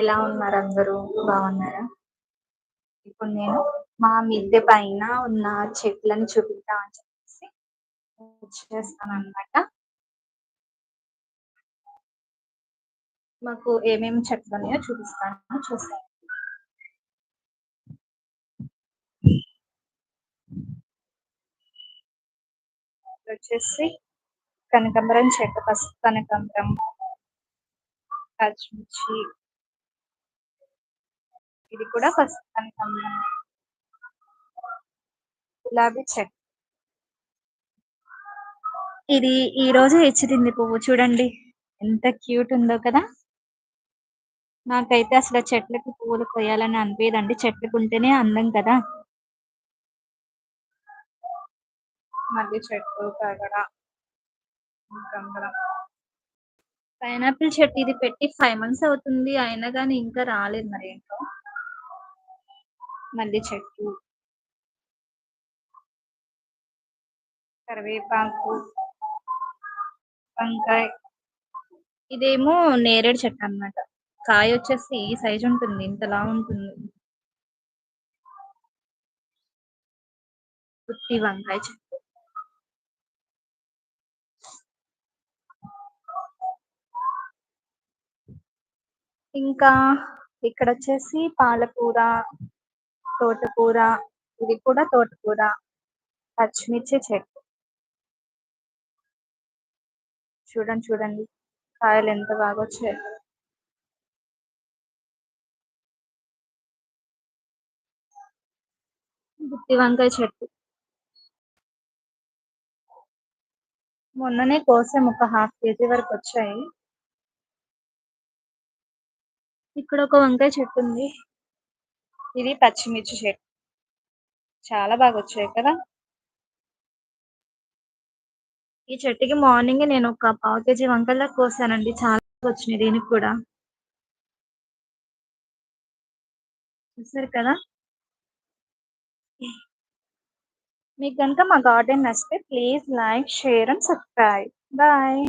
ఎలా ఉన్నారు అందరూ? బాగున్నారా? ఇప్పుడు నేను మా మిద్దె పైన ఉన్న చెట్లను చూపిద్దాం అని చెప్పేసి చేస్తాను అనమాట మాకు ఏమేమి చెట్లు ఉన్నాయో చూపిస్తాను. చూస్తాను వచ్చేసి కనకాంబరం చెట్టు పసుపు కనకాంబరం పచ్చిమిర్చి ఇది కూడా ఫస్ట్ కనకాంబరం గులాబీ చెట్టు ఇది ఈ రోజు హెచ్చింది పువ్వు. చూడండి ఎంత క్యూట్ ఉందో కదా. నాకైతే అసలు చెట్లకి పువ్వులు కొయ్యాలని అనిపించదండి చెట్లకు ఉంటేనే అందం కదా. మళ్ళీ చెట్టు తగడ పైనాపిల్ చెట్టు ఇది పెట్టి ఫైవ్ మంత్స్ అవుతుంది. అయినా కానీ ఇంకా రాలేదు మరి ఏంటో. మల్లి చెట్టు కరివేపాకు వంకాయ. ఇదేమో నేరేడు చెట్టు అన్నమాట. కాయ వచ్చేసి ఈ సైజు ఉంటుంది ఇంతలా ఉంటుంది. గుత్తి వంకాయ చెట్టు. ఇంకా ఇక్కడ వచ్చేసి పాలకూర. తోటకూర ఇది కూడా తోటకూర. పచ్చిమిర్చి చెట్టు. చూడండి చూడండి. కాయలు ఎంత బాగా వచ్చాయి. గుత్తి వంకాయ చెట్టు. మొన్ననే కోసం ఒక హాఫ్ కేజీ వరకు వచ్చాయి. ఇక్కడ ఒక వంకాయ చెట్టు ఉంది. ఇది పచ్చిమిర్చి చెట్టు చాలా బాగా వచ్చాయి కదా? ఈ చెట్టుకి మార్నింగ్ నేను ఒక పావు కేజీ వంకల్లా కోసానండి. చాలా వచ్చినాయి దీనికి కూడా. చూసారు కదా? మీకు కనుక మా గార్డెన్ నచ్చితే please like share and subscribe. Bye.